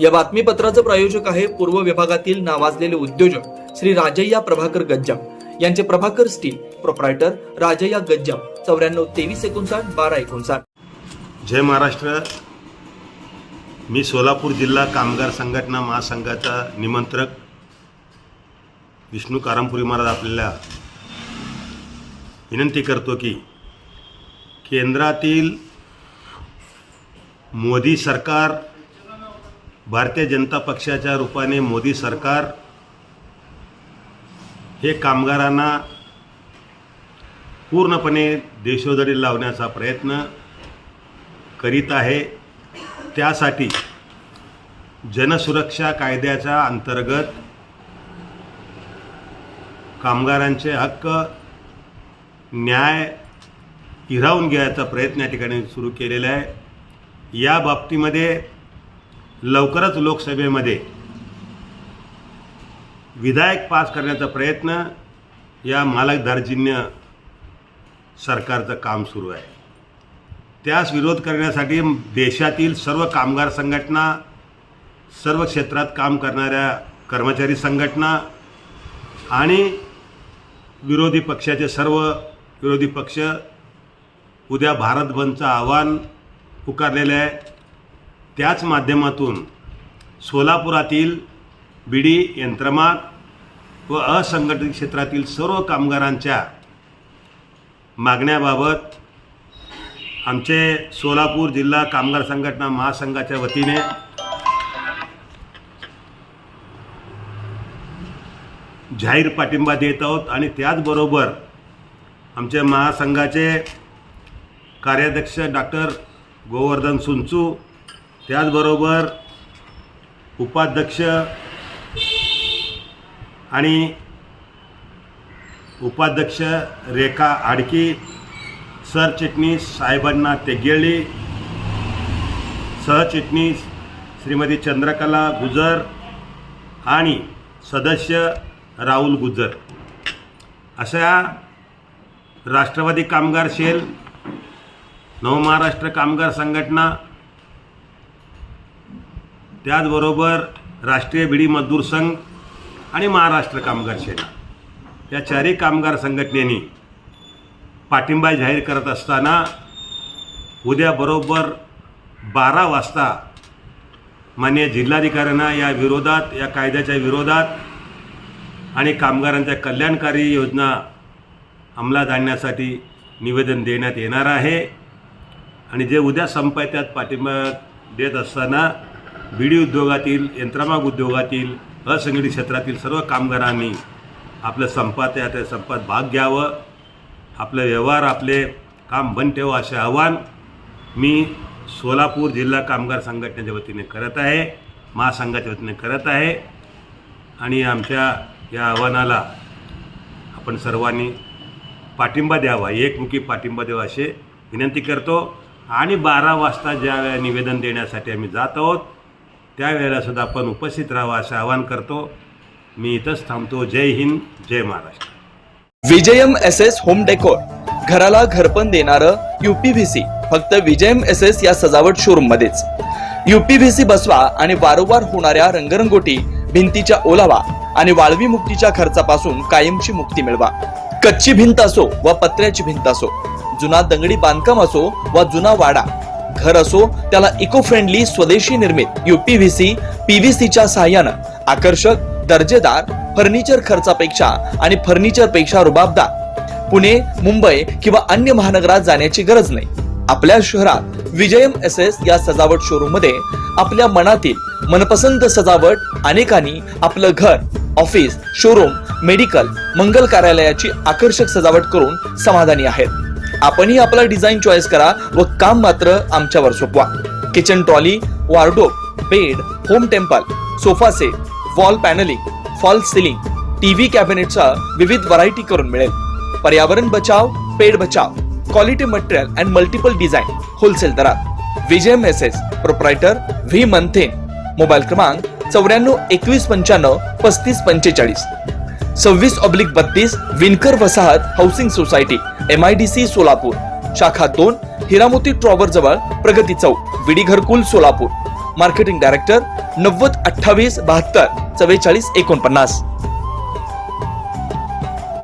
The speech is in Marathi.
या बातमीपत्राचं प्रायोजक आहे पूर्व विभागातील नावाजलेले उद्योजक श्री राजय्या प्रभाकर गज्जाम. यांचे प्रभाकर स्टील प्रोप्रायटर राजय्या गज्जाम. चौऱ्याण्णव तेवीस एकोणसाठ बारा एकोणसाठ. जय महाराष्ट्र. मी सोलापूर जिल्हा कामगार संघटना महासंघाचा निमंत्रक विष्णू कारंपुरी महाराज आपल्याला विनंती करतो की केंद्रातील मोदी सरकार भारतीय जनता पक्षाच्या रूपाने मोदी सरकार हे कामगारांना पूर्णपणे देशोधडी लावण्याचा प्रयत्न करीत आहे. त्यासाठी जनसुरक्षा कायद्याच्या अंतर्गत कामगारांचे हक्क न्याय हिरावून घ्यायचा प्रयत्न या ठिकाणी सुरू केलेला आहे. या बाबतीमध्ये लवकरच लोकसभेमध्ये विधायक पास करण्याचा प्रयत्न या मालकदारजिन्य सरकारचं काम सुरू आहे. त्यास विरोध करण्यासाठी देशातील सर्व कामगार संघटना सर्व क्षेत्रात काम करणाऱ्या कर्मचारी संघटना आणि विरोधी पक्षाचे सर्व विरोधी पक्ष उद्या भारत बंदचं आव्हान पुकारलेलं आहे. त्याच माध्यमातून सोलापुरातील बीडी यंत्रमाग व असंघटित क्षेत्रातील सर्व कामगारांच्या मागण्याबाबत आमचे सोलापूर जिल्हा कामगार संघटना महासंघाच्या वतीने जाहीर पाठिंबा देत आहोत आणि त्याचबरोबर आमच्या महासंघाचे कार्याध्यक्ष डॉक्टर गोवर्धन सुंचू त्याचबरोबर उपाध्यक्ष आणि उपाध्यक्ष रेखा आडकी सरचिटणीस साहेबांना तेगेळी सहचिटणीस श्रीमती चंद्रकला गुजर आणि सदस्य राहुल गुजर. अशा राष्ट्रवादी कामगार सेल नवमहाराष्ट्र कामगार संघटना त्याचबरोबर राष्ट्रीय बिडी मजदूर संघ आणि महाराष्ट्र कामगार सेना. या चारही कामगार संघटनेनी पाठिंबा जाहीर करत असताना उद्या बरोबर बारा वाजता मान्य जिल्हाधिकाऱ्यांना या विरोधात या कायद्याच्या विरोधात आणि कामगारांच्या कल्याणकारी योजना अंमलात आणण्यासाठी निवेदन देण्यात येणार आहे. आणि जे उद्या संप आहे त्यात पाठिंबा देत असताना बीडी उद्योगातील यंत्रमाग उद्योगातील असंघटित क्षेत्रातील सर्व कामगारांनी आपलं संपात या त्या संपात भाग घ्यावं. आपलं व्यवहार आपले काम बंद ठेवा असे आव्हान मी सोलापूर जिल्हा कामगार संघटनेच्या वतीने करत आहे महासंघाच्या वतीने करत आहे. आणि आमच्या या आव्हानाला आपण सर्वांनी पाठिंबा द्यावा एकमुखी पाठिंबा द्यावा असे विनंती करतो. आणि बारा वाजता ज्या निवेदन देण्यासाठी आम्ही जात आहोत त्यावेळेला सुद्धा आपण उपस्थित राहावं असं आवाहन करतो. मी इथंच थांबतो. जय हिंद जय Maharashtra. Vijayam S S home decor. घराला घरपण देणारं युपीव्हीसी फक्त विजयम एस एस या सजावट शोरूम मध्येच युपीव्हीसी बसवा आणि वारंवार होणाऱ्या रंगरंगोटी भिंतीच्या ओलावा आणि वाळवी मुक्तीच्या खर्चापासून कायमची मुक्ती मिळवा. कच्ची भिंत असो व पत्र्याची भिंत असो जुना दंगडी बांधकाम असो व जुना वाडा घर असो त्याला इको फ्रेंडली स्वदेशी निर्मित युपीव्हीसी पीव्हीसीच्या सहाय्यानं आकर्षक दर्जेदार फर्निचर खर्चापेक्षा आणि फर्निचरपेक्षा रुबाबदार. पुणे मुंबई किंवा अन्य महानगरात जाण्याची गरज नाही. आपल्या शहरात विजयम एस एस या सजावट शोरूममध्ये आपल्या मनातील मनपसंत सजावट अनेकांनी आपलं घर ऑफिस शोरूम मेडिकल मंगल कार्यालयाची आकर्षक सजावट करून समाधानी आहेत. आपणही आपला डिझाईन चॉईस करा व काम मात्र आमच्यावर सोपवा. Kitchen trolley wardrobe bed home temple sofa set wall panelling false ceiling TV कॅबिनेटचा विविध व्हरायटी करून मिळेल. पर्यावरण बचाव पेड बचाव quality material and multiple design wholesale दरात. Vijay message proprietor V मंथेन mobile क्रमांक चौऱ्याण्णव एकवीस पंच्याण्णव पस्तीस पंचेचाळीस. सव्वीस ऑब्लिक बत्तीस विनकर वसाहत housing society M I D C Solapur. शाखा दोन हिरामोती ट्रॉवर जवळ प्रगती चौक विडी घरकुल सोलापूर. मार्केटिंग डायरेक्टर नव्वद अठ्ठावीस बहात्तर चव्वेचाळीस एकोणपन्नास.